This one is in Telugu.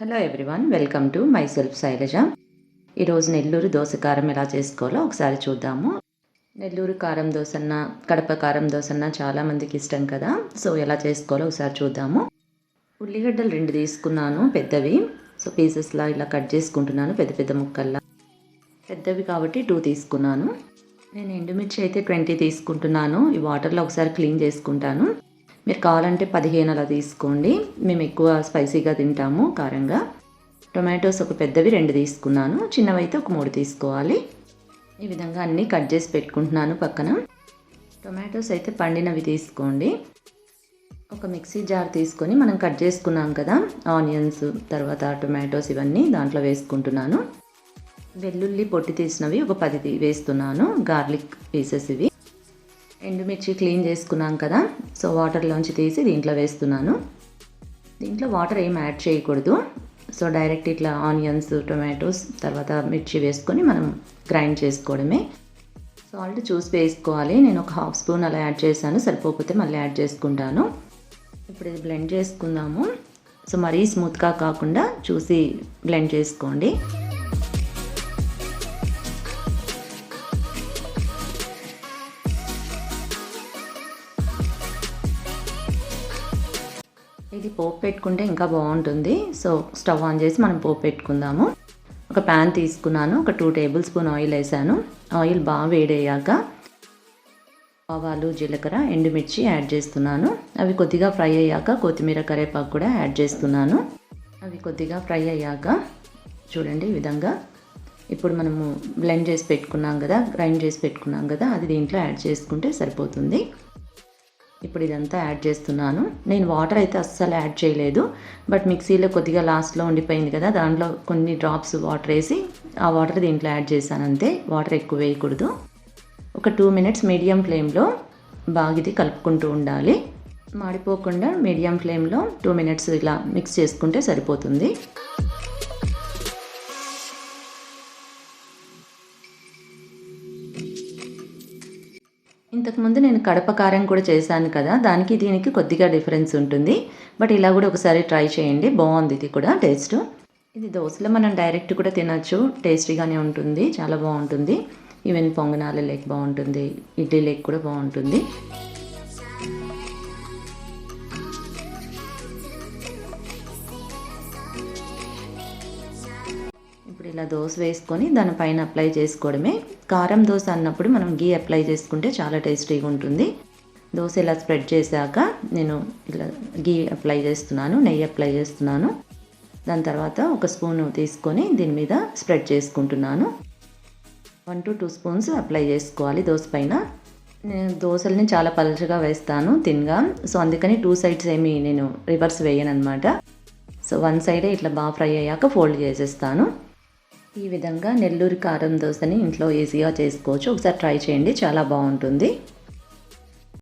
Hello everyone welcome to myself Shailaja ఈరోజు నెల్లూరు దోశ కారం ఎలా చేసుకోవాలో ఒకసారి చూద్దాము. నెల్లూరు కారం దోశ అన్న కడప కారం దోశన్న చాలామందికి ఇష్టం కదా. సో ఎలా చేసుకోవాలో ఒకసారి చూద్దాము. ఉల్లిగడ్డలు రెండు తీసుకున్నాను పెద్దవి. సో పీసెస్లా ఇలా కట్ చేసుకుంటున్నాను పెద్ద పెద్ద ముక్కల్లా. పెద్దవి కాబట్టి టూ తీసుకున్నాను. నేను ఎండుమిర్చి అయితే ట్వంటీ తీసుకుంటున్నాను. ఈ వాటర్లో ఒకసారి క్లీన్ చేసుకుంటాను. మీరు కావాలంటే పదిహేను అలా తీసుకోండి. మేము ఎక్కువ స్పైసీగా తింటాము కారంగా. టొమాటోస్ ఒక పెద్దవి రెండు తీసుకున్నాను. చిన్నవైతే ఒక మూడు తీసుకోవాలి. ఈ విధంగా అన్నీ కట్ చేసి పెట్టుకుంటున్నాను పక్కన. టొమాటోస్ అయితే పండినవి తీసుకోండి. ఒక మిక్సీ జార్ తీసుకొని మనం కట్ చేసుకున్నాం కదా ఆనియన్స్ తర్వాత టొమాటోస్ ఇవన్నీ దాంట్లో వేసుకుంటున్నాను. వెల్లుల్లి పొట్టి తీసినవి ఒక పది వేస్తున్నాను. గార్లిక్ పీసెస్ ఇవి. ఎండుమిర్చి క్లీన్ చేసుకున్నాం కదా. సో వాటర్లోంచి తీసి దీంట్లో వేస్తున్నాను. దీంట్లో వాటర్ ఏం యాడ్ చేయకూడదు. సో డైరెక్ట్ ఇట్లా ఆనియన్స్ టొమాటోస్ తర్వాత మిర్చి వేసుకొని మనం గ్రైండ్ చేసుకోవడమే. సాల్ట్ చూసి వేసుకోవాలి. నేను ఒక హాఫ్ స్పూన్ అలా యాడ్ చేశాను. సరిపోకపోతే మళ్ళీ యాడ్ చేసుకుంటాను. ఇప్పుడు ఇది బ్లెండ్ చేసుకుందాము. సో మరీ స్మూత్గా కాకుండా చూసి బ్లెండ్ చేసుకోండి. ఇది పోపు పెట్టుకుంటే ఇంకా బాగుంటుంది. సో స్టవ్ ఆన్ చేసి మనం పోపు పెట్టుకుందాము. ఒక ప్యాన్ తీసుకున్నాను. ఒక టూ టేబుల్ స్పూన్ ఆయిల్ వేసాను. ఆయిల్ బాగా వేడయ్యాక ఆవాలు జీలకర్ర ఎండుమిర్చి యాడ్ చేస్తున్నాను. అవి కొద్దిగా ఫ్రై అయ్యాక కొత్తిమీర కరివేపాకు కూడా యాడ్ చేస్తున్నాను. అవి కొద్దిగా ఫ్రై అయ్యాక చూడండి ఈ విధంగా. ఇప్పుడు మనము బ్లెండ్ చేసి పెట్టుకున్నాం కదా గ్రైండ్ చేసి పెట్టుకున్నాం కదా అది దీంట్లో యాడ్ చేసుకుంటే సరిపోతుంది. ఇప్పుడు ఇదంతా యాడ్ చేస్తున్నాను. నేను వాటర్ అయితే అస్సలు యాడ్ చేయలేదు. బట్ మిక్సీలో కొద్దిగా లాస్ట్లో ఉండిపోయింది కదా దాంట్లో కొన్ని డ్రాప్స్ వాటర్ వేసి ఆ వాటర్ దీంట్లో యాడ్ చేశాను అంతే. వాటర్ ఎక్కువ వేయకూడదు. ఒక టూ మినిట్స్ మీడియం ఫ్లేమ్లో బాగా ఇది కలుపుకుంటూ ఉండాలి. మాడిపోకుండా మీడియం ఫ్లేమ్లో టూ మినిట్స్ ఇలా మిక్స్ చేసుకుంటే సరిపోతుంది. ఇంతకుముందు నేను కడప కారం కూడా చేశాను కదా దానికి దీనికి కొద్దిగా డిఫరెన్స్ ఉంటుంది. బట్ ఇలా కూడా ఒకసారి ట్రై చేయండి బాగుంది ఇది కూడా టేస్ట్. ఇది దోశలో మనం డైరెక్ట్ కూడా తినచ్చు టేస్టీగానే ఉంటుంది చాలా బాగుంటుంది. ఈవెన్ పొంగనాల లేక్ బాగుంటుంది ఇడ్లీ లేక్ కూడా బాగుంటుంది. ఇప్పుడు ఇలా దోశ వేసుకొని దానిపైన అప్లై చేసుకోవడమే. కారం దోశ అన్నప్పుడు మనం గీ అప్లై చేసుకుంటే చాలా టేస్టీగా ఉంటుంది. దోశ ఇలా స్ప్రెడ్ చేశాక నేను ఇలా గీ అప్లై చేస్తున్నాను నెయ్యి అప్లై చేస్తున్నాను. దాని తర్వాత ఒక స్పూన్ తీసుకొని దీని మీద స్ప్రెడ్ చేసుకుంటున్నాను. One to two spoons apply చేసుకోవాలి దోశ పైన. నేను దోశల్ని చాలా పలుచగా వేస్తాను తిన్గా. సో అందుకని టూ సైడ్స్ ఏమి నేను రివర్స్ వేయను అనమాట సో వన్ సైడే ఇట్లా బాగా ఫ్రై అయ్యాక ఫోల్డ్ చేసేస్తాను. ఈ విధంగా నెల్లూరు కారం దోశని ఇంట్లో ఈజీగా చేసుకోవచ్చు. ఒకసారి ట్రై చేయండి. చాలా బాగుంటుంది.